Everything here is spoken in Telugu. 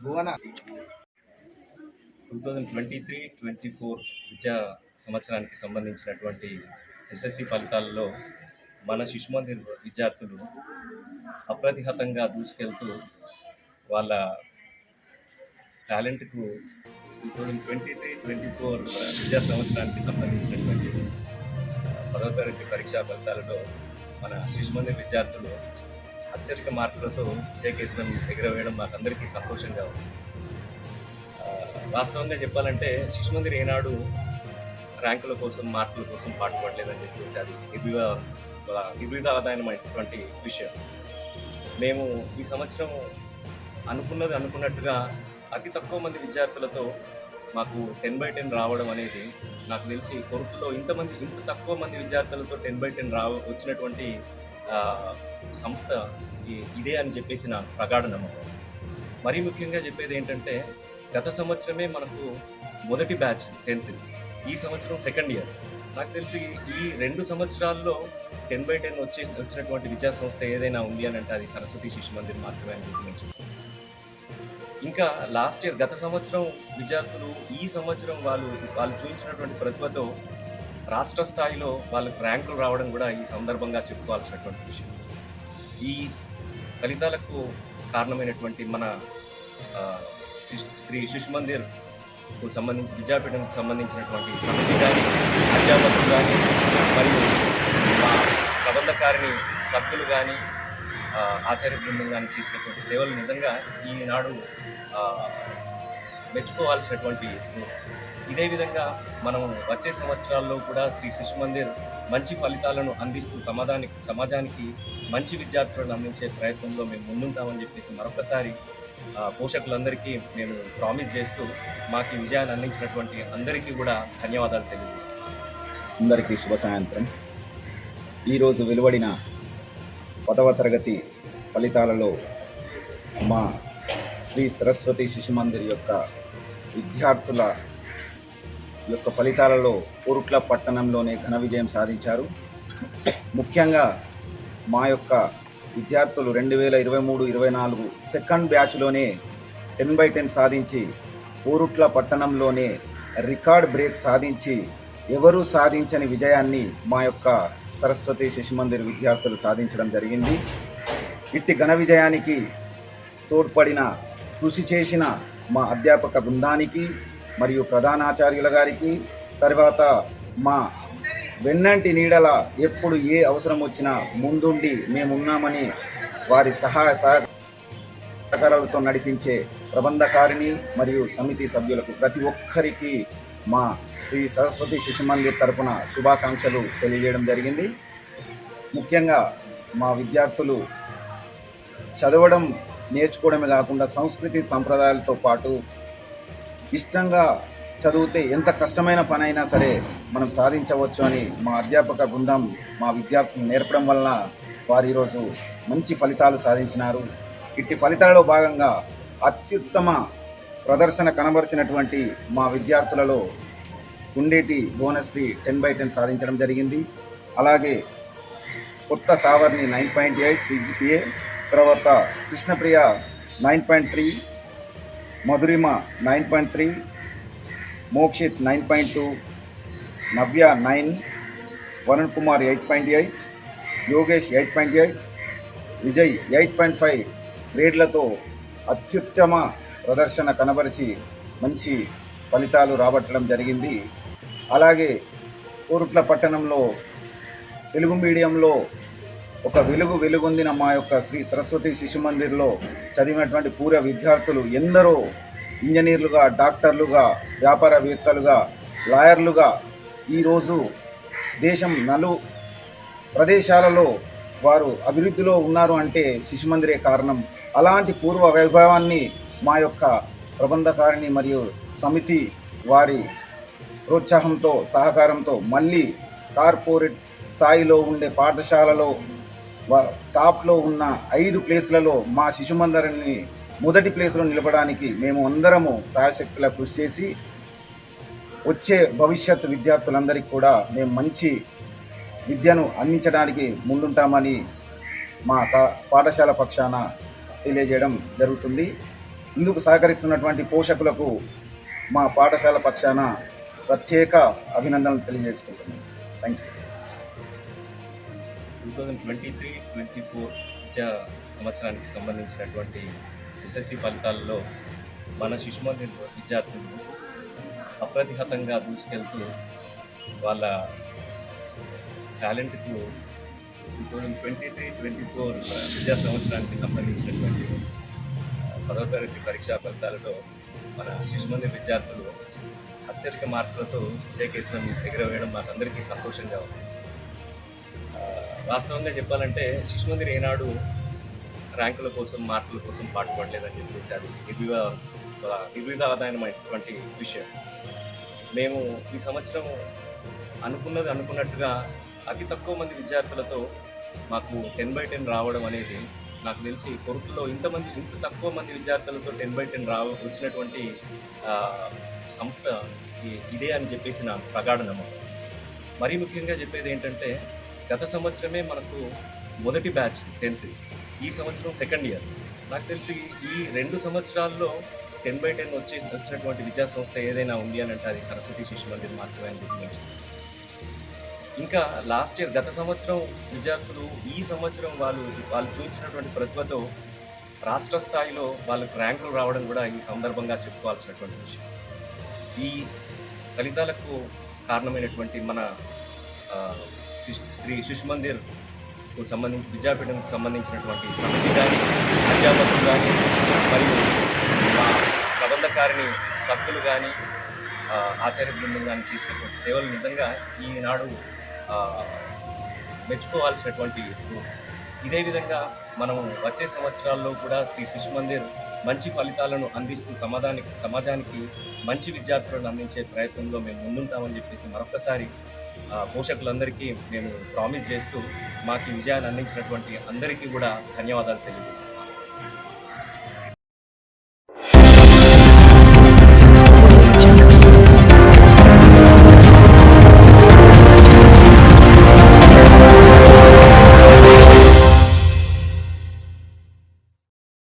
Bhuvana. Two thousand twenty three twenty four విద్యా సంవత్సరానికి సంబంధించినటువంటి ఎస్ఎస్సి ఫలితాలలో మన శిశు మందిర్ విద్యార్థులు అప్రతిహతంగా దూసుకెళ్తూ వాళ్ళ టాలెంట్కు two thousand twenty three twenty four విద్యా సంవత్సరానికి సంబంధించినటువంటి పదవ తరగతి పరీక్షా ఫలితాలలో మన శిశు మందిర్ విద్యార్థులు అత్యధిక మార్కులతో విజయకేతనం ఎగురవేయడం మాకందరికీ సంతోషంగా ఉంది. వాస్తవంగా చెప్పాలంటే శిశు మందిర్ ఏనాడు ర్యాంకుల కోసం మార్కుల కోసం పాటుపడలేదని చెప్పేసి అది నిర్వివా నిర్విధానమైనటువంటి విషయం. మేము ఈ సంవత్సరం అనుకున్నది అనుకున్నట్టుగా అతి తక్కువ మంది విద్యార్థులతో మాకు టెన్ బై టెన్ రావడం అనేది నాకు తెలిసి కొరుకులో ఇంతమంది ఇంత తక్కువ మంది విద్యార్థులతో టెన్ బై టెన్ రావ వచ్చినటువంటి సంస్థ ఇదే అని చెప్పేసి నా ప్రగాఢ నమ్మకం. మరీ ముఖ్యంగా చెప్పేది ఏంటంటే గత సంవత్సరమే మనకు మొదటి బ్యాచ్ టెన్త్. ఈ సంవత్సరం సెకండ్ ఇయర్. నాకు తెలిసి ఈ రెండు సంవత్సరాల్లో టెన్ బై టెన్ వచ్చే వచ్చినటువంటి విద్యా సంస్థ ఏదైనా ఉంది అని అంటే అది సరస్వతి శిశు మందిర్ మాత్రమే అని చెప్పి నేను ఇంకా లాస్ట్ ఇయర్ గత సంవత్సరం విద్యార్థులు ఈ సంవత్సరం వాళ్ళు వాళ్ళు చూపించినటువంటి ప్రతిభతో రాష్ట్ర స్థాయిలో వాళ్ళకి ర్యాంకులు రావడం కూడా ఈ సందర్భంగా చెప్పుకోవాల్సినటువంటి విషయం. ఈ ఫలితాలకు కారణమైనటువంటి మన శిశు- శ్రీ శిశు మందిర్కు సంబంధించి విద్యాపీఠంకు సంబంధించినటువంటి సమితి కానీ అధ్యాపకులు కానీ మరియు మా ప్రబంధకారిణి సభ్యులు కానీ ఆచార్య బృందం కానీ చేసినటువంటి సేవలు నిజంగా ఈనాడు మెచ్చుకోవాల్సినటువంటి ఇదే విధంగా మనం వచ్చే సంవత్సరాల్లో కూడా శ్రీ శిశు మందిర్ మంచి ఫలితాలను అందిస్తూ సమాజానికి సమాజానికి మంచి విద్యార్థులను అందించే ప్రయత్నంలో మేము ముందుంటామని చెప్పేసి మరొకసారి ఆ, పోషకులందరికీ మేము ప్రామిస్ చేస్తూ మాకు ఈ విజయాన్ని అందించినటువంటి అందరికీ కూడా ధన్యవాదాలు తెలియజేస్తున్నాం. అందరికీ శుభ సాయంత్రం. ఈరోజు వెలువడిన పదవ తరగతి ఫలితాలలో మా శ్రీ సరస్వతి శిశు మందిర్ యొక్క విద్యార్థుల యొక్క ఫలితాలలో ఊరుట్ల పట్టణంలోనే ఘన విజయం సాధించారు. ముఖ్యంగా మా యొక్క విద్యార్థులు రెండు వేల ఇరవై మూడు ఇరవై నాలుగు సెకండ్ బ్యాచ్లోనే టెన్ బై టెన్ సాధించి ఊరుట్ల పట్టణంలోనే రికార్డ్ బ్రేక్ సాధించి ఎవరూ సాధించని విజయాన్ని మా యొక్క సరస్వతి శిశు మందిర్ విద్యార్థులు సాధించడం జరిగింది. ఇట్టి ఘన విజయానికి తోడ్పడిన కృషి చేసిన మా అధ్యాపక బృందానికి మరియు ప్రధానాచార్యుల గారికి తర్వాత మా వెన్నంటి నీడల ఎప్పుడు ఏ అవసరం వచ్చినా ముందుండి మేమున్నామని వారి సహాయ సహకారాలతో నడిపించే ప్రబంధకారిణి మరియు సమితి సభ్యులకు ప్రతి ఒక్కరికి మా శ్రీ సరస్వతి శిశు మందిర్ తరపున శుభాకాంక్షలు తెలియజేయడం జరిగింది. ముఖ్యంగా మా విద్యార్థులు చదవడం నేర్చుకోవడమే కాకుండా సంస్కృతి సంప్రదాయాలతో పాటు ఇష్టంగా చదివితే ఎంత కష్టమైన పని అయినా సరే మనం సాధించవచ్చు అని మా అధ్యాపక బృందం మా విద్యార్థులు నేర్పడం వలన వారు ఈరోజు మంచి ఫలితాలు సాధించినారు. ఇట్టి ఫలితాలలో భాగంగా అత్యుత్తమ ప్రదర్శన కనబరిచినటువంటి మా విద్యార్థులలో Gundeti Bhuvanasri ten by ten సాధించడం జరిగింది. అలాగే కొత్త Savarni nine point eight CGPA తర్వాత Krishnapriya nine point three Madhurima nine point three Mokshith nine point two Navya nine Varun Kumar eight point eight Yogesh eight point eight Vijay eight point five గ్రేడ్లతో అత్యుత్తమ ప్రదర్శన కనబరిచి మంచి ఫలితాలు రాబట్టడం జరిగింది. అలాగే కోరుట్ల పట్టణంలో తెలుగు మీడియంలో ఒక వెలుగు వెలుగొందిన మా యొక్క శ్రీ సరస్వతి శిశు మందిర్లో చదివినటువంటి పూర్వ విద్యార్థులు ఎందరో ఇంజనీర్లుగా డాక్టర్లుగా వ్యాపారవేత్తలుగా లాయర్లుగా ఈరోజు దేశం నలు ప్రదేశాలలో వారు అభివృద్ధిలో ఉన్నారు అంటే శిశు మందిరే కారణం. అలాంటి పూర్వ వైభవాన్ని మా యొక్క ప్రబంధకారిణి మరియు సమితి వారి ప్రోత్సాహంతో సహకారంతో మళ్ళీ కార్పొరేట్ స్థాయిలో ఉండే పాఠశాలలో టాప్లో ఉన్న ఐదు ప్లేస్లలో మా శిశుమందరిని మొదటి ప్లేస్లో నిలపడానికి మేము అందరము సాయశక్తుల కృషి చేసి వచ్చే భవిష్యత్ విద్యార్థులందరికీ కూడా మేము మంచి విద్యను అందించడానికి ముందుంటామని మా పాఠశాల పక్షాన తెలియజేయడం జరుగుతుంది. ఇందుకు సహకరిస్తున్నటువంటి పోషకులకు మా పాఠశాల పక్షాన ప్రత్యేక అభినందనలు తెలియజేసుకుంటున్నాను thank you two thousand twenty three twenty four విద్యా సంవత్సరానికి సంబంధించినటువంటి ఎస్ఎస్సి ఫలితాల్లో మన శిశుమందిర్ విద్యార్థులు అప్రతిహతంగా దూసుకెళ్తూ వాళ్ళ టాలెంట్కు two thousand twenty three twenty four విద్యా సంవత్సరానికి సంబంధించినటువంటి పదో తరగతి పరీక్షా ఫలితాలలో మన శిశుమందిర్ విద్యార్థులు అత్యధిక మార్కులతో విజయకేతనం ఎగురవేయడం మాకందరికీ సంతోషంగా ఉంది. వాస్తవంగా చెప్పాలంటే శిశుమందిర్ ఏనాడు ర్యాంకుల కోసం మార్కుల కోసం పాటుపడలేదని చెప్పేసి అది నిర్వివా నిర్విధానమైనటువంటి విషయం. మేము ఈ సంవత్సరం అనుకున్నది అనుకున్నట్టుగా అతి తక్కువ మంది విద్యార్థులతో మాకు టెన్ బై టెన్ రావడం అనేది నాకు తెలిసి కొరుకుల్లో ఇంతమంది ఇంత తక్కువ మంది విద్యార్థులతో టెన్ బై టెన్ రావ వచ్చినటువంటి సంస్థ ఇదే అని చెప్పేసి నా ప్రగాఢ నమ్మకం. మరీ ముఖ్యంగా చెప్పేది ఏంటంటే గత సంవత్సరమే మనకు మొదటి బ్యాచ్ టెన్త్. ఈ సంవత్సరం సెకండ్ ఇయర్. నాకు తెలిసి ఈ రెండు సంవత్సరాల్లో టెన్ బై టెన్ వచ్చే వచ్చినటువంటి విద్యా సంస్థ ఏదైనా ఉంది అని అంటే అది సరస్వతి శిశు మందిర్ మాత్రమే అని ఇంకా లాస్ట్ ఇయర్ గత సంవత్సరం విద్యార్థులు ఈ సంవత్సరం వాళ్ళు వాళ్ళు చూపించినటువంటి ప్రతిభతో రాష్ట్ర స్థాయిలో వాళ్ళకు ర్యాంకులు రావడం కూడా ఈ సందర్భంగా చెప్పుకోవాల్సినటువంటి విషయం. ఈ ఫలితాలకు కారణమైనటువంటి మన శ్రీ శిశు మందిర్కు సంబంధించి విద్యాపీఠంకు సంబంధించినటువంటి సమితి కానీ అధ్యాపకులు కానీ మరియు మా ప్రబంధకారిణి సభ్యులు కానీ ఆచార్య బృందం కానీ చేసినటువంటి సేవలు నిజంగా ఈనాడు మెచ్చుకోవాల్సినటువంటి ఇదే విధంగా మనం వచ్చే సంవత్సరాల్లో కూడా శ్రీ శిశు మందిర్ మంచి ఫలితాలను అందిస్తూ సమాధానికి సమాజానికి మంచి విద్యార్థులను అందించే ప్రయత్నంలో మేము ముందుంటామని చెప్పేసి మరొకసారి పోషకులందరికీ మేము ప్రామిస్ చేస్తూ మాకు విజయాన్ని అందించినటువంటి అందరికీ కూడా ధన్యవాదాలు తెలియజేస్తున్నాను.